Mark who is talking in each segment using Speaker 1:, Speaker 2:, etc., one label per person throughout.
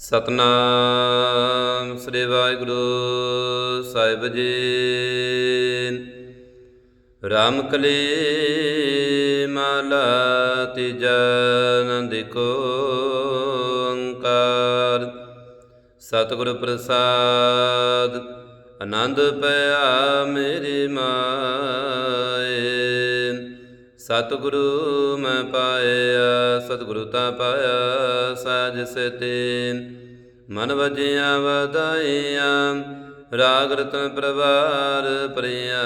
Speaker 1: ਸਤਨਾਮ ਸ੍ਰੀ ਵਾਹਿਗੁਰੂ ਸਾਹਿਬ ਜੀ। ਰਾਮ ਕਲੀ ਮਾਲਾ ਤੀਜਾ ਨੰਦ ਕੋ ਓੰਕਾਰ। ਸਤਿਗੁਰ ਪ੍ਰਸਾਦ, ਆਨੰਦ ਪਿਆ ਮੇਰੀ ਮਾਏ। ਸਤਿਗੁਰੂ ਮੈਂ ਪਾਇਆ ਸਤਿਗੁਰੂ ਤਾ ਪਾਇਆ ਸਾਜ ਸਤੇ। ਮਨ ਵਜਿਆ ਵਧਾਈਆਂ ਰਾਗ ਰਤਨ ਪ੍ਰਵਾਰ ਪ੍ਰਿਆ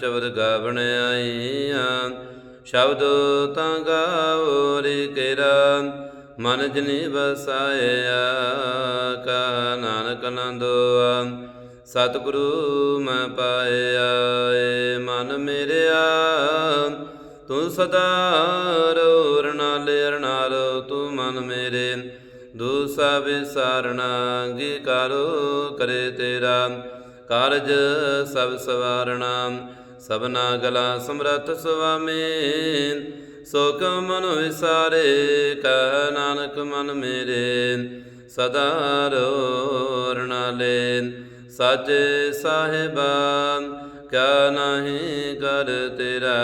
Speaker 1: ਸ਼ਬਦ ਗਾਵਣ ਆਈਆਂ ਸ਼ਬਦ ਤਾਂ ਗਾਵੋ ਰੇ ਕੇਰਾ, ਮਨ ਜਨੀ ਵਸਾਇਆ, ਕਾ ਨਾਨਕ ਨੰਦੋਆ ਸਤਿਗੁਰੂ ਮੈਂ ਪਾਇਆ ਏ, ਮਨ ਮੇਰਿਆ ਤੂੰ ਸਦਾ ਰੋ ਰਣਾਲੇ ਰਣਾਲੋ, ਤੂੰ ਮਨ ਮੇਰੇ। ਦੂਸਾ ਵਿਸਾਰਣਾ ਅੰਗੀਕਾਰੋ ਕਰੇ ਤੇਰਾ। ਕਾਰਜ ਸਭ ਸਵਾਰਣਾ, ਸਭਨਾ ਗਲਾ ਸਮਰਥ ਸੁਆਮੀ। ਸੋ ਕਉ ਮਨ ਵਿਸਾਰੇ, ਕਹ ਨਾਨਕ ਮਨ ਮੇਰੇ। ਸਦਾ ਰੋ ਰਣਾਲੇ, ਸਾਚੇ ਸਾਹਿਬਾ। ਕਿਆ ਨਹੀਂ ਕਰ ਤੇਰਾ।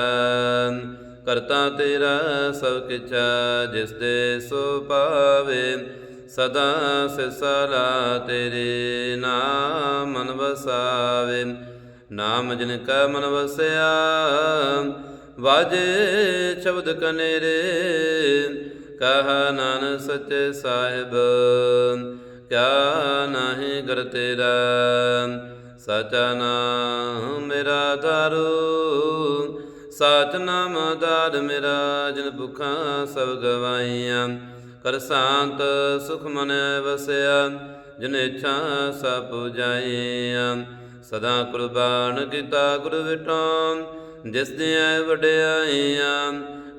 Speaker 1: ਕਰਤਾ ਤੇਰਾ ਸਭ ਕਿਛਾ, ਜਿਸ ਦੇ ਸੋ ਪਾਵੇ ਸਦਾ ਸਿਸਲਾ ਤੇਰੇ ਨਾਮ ਮਨ ਵਸਾਵੇ। ਨਾਮ ਜਿਨ ਕਾ ਮਨ ਵਸਿਆ, ਵਾਜੇ ਸ਼ਬਦ ਕਨੇਰੇ। ਕਹਾ ਨਾਨਕ ਸੱਚੇ ਸਾਹਿਬ, ਕਿਆ ਨਹੀਂ ਕਰ ਤੇਰਾ। ਸਾਚਾ ਨਾਮ ਮੇਰਾ ਦਾਰੂ ਸਾਚ ਨਾਮ ਦਾਦ ਮੇਰਾ ਜਿਨ ਭੁਖਾਂ ਸਭ ਗਵਾਈਆਂ। ਕਰ ਸ਼ਾਂਤ ਸੁਖ ਮਨ ਵਸਿਆ, ਜਿਨ ਇੱਛਾ ਸਭ ਪੁਜਾਈਆਂ। ਸਦਾ ਕੁਰਬਾਨ ਕੀਤਾ ਗੁਰ ਵਿਟੋਂ ਜਿਸ ਦੀਆਂ ਵਡਿਆਈਆਂ।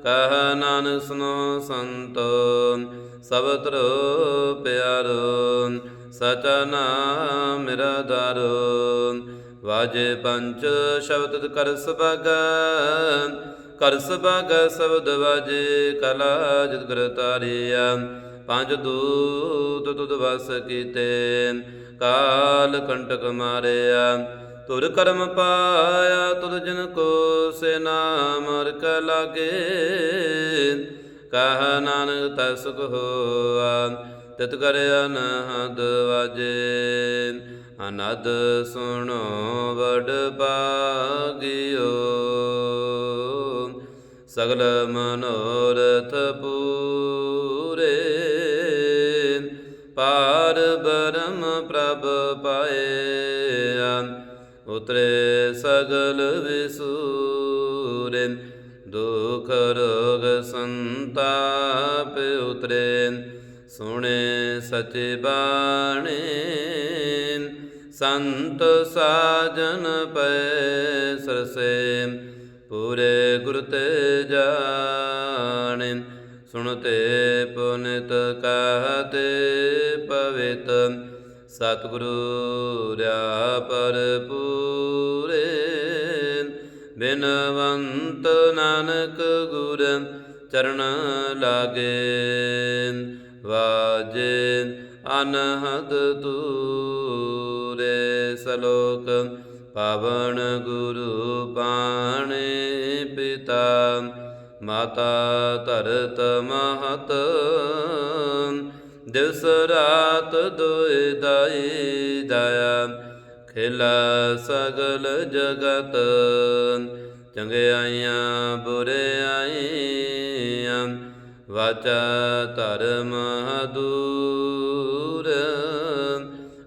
Speaker 1: ਕਹ ਨਾਨਕ ਸੁਨੋ ਸੰਤੋ ਸਭ ਤਰੋ ਪਿਆਰੋ ਸਚਾ ਨਾਮ ਮੇਰਾ ਦਾਰੋ। ਵਾਜੇ ਪੰਚ ਸ਼ਬਦ ਕਰ ਸੁਭਾਗਾ ਕਰ ਸੁਭਾਗਾ ਸ਼ਬਦ ਵਾਜੇ ਕਲਾ ਜਿਤ ਕਰ ਤਾਰੀਆ। ਪੰਜ ਦੂਤ ਤੁਧ ਵਸ ਕੀਤੇ। ਕਾਲ ਕੰਟਕ ਮਾਰਿਆ। ਤੁਰ ਕਰਮ ਪਾਇਆ ਤੁਧ ਜਿਨ ਕੋ ਸੇ ਨਾਮ ਹਰ ਕ ਲਾਗੇ। ਕਹ ਨਾਨਕ ਤਸਕ ਸੁਖ ਹੋਆ। ਤਿਤ ਕਰ ਅਨਹਦ ਵਾਜੇ, ਅਨਦ ਸੁਣੋ ਵਡ ਬਾਗਿਓ ਸਗਲ ਮਨੋਰਥ ਪੂਰੇ, ਪਾਰ ਬਰਮ ਪ੍ਰਭ ਪਾਇਆ। ਉਤਰੇ ਸਗਲ ਵਿਸੂਰੇ, ਦੁਖ ਰੋਗ ਸੰਤਾਪ ਉਤਰੇ। ਸੁਣੇ ਸਚੇ ਬਾਣੇ, ਸੰਤ ਸਾਜਨ ਪੈ ਸਰਸੇ, ਪੂਰੇ ਗੁਰ ਤੇ ਜਾਣੇ, ਸੁਣਤੇ ਪੁਨਿਤ ਕਹਤੇ ਪਵਿੱਤ, ਸਤਿਗੁਰੂ ਰਿਆ ਪਰ ਪੂਰੇ ਬਿਨਵੰਤ ਨਾਨਕ ਗੁਰ ਚਰਨ ਲਾਗੇ। ਵਾਜੇ ਅਨਹਦ ਤੂਰੇ ਸਲੋਕ, ਪਾਵਨ ਗੁਰੂ ਬਾਣੇ ਪਿਤਾ, ਮਾਤਾ ਧਰਤ ਮਹਤ। ਦਿਵਸ ਰਾਤ ਦੋਇ ਦਾਈ ਦਇਆ, ਖੇਲਾ ਸਗਲ ਜਗਤ। ਚੰਗਿਆਈਆਂ ਬੁਰਿਆਈਆਂ ਵਾਚਾ ਧਰਮ ਦੂਰ,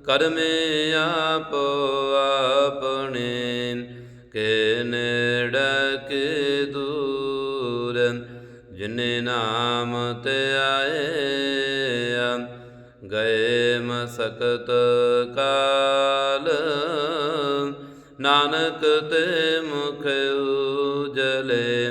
Speaker 1: ਕਰਮੇ ਆਪੋ ਆਪਣੇ, ਕੇ ਨੇੜੇ ਕੇ ਦੂਰ, ਜਿਨੇ ਨਾਮ ਤੇ ਆਏ ਗਏ ਮਸਕਤ ਕਾਲ, ਨਾਨਕ ਤੇ ਮੁਖ ਉਜਲੇ।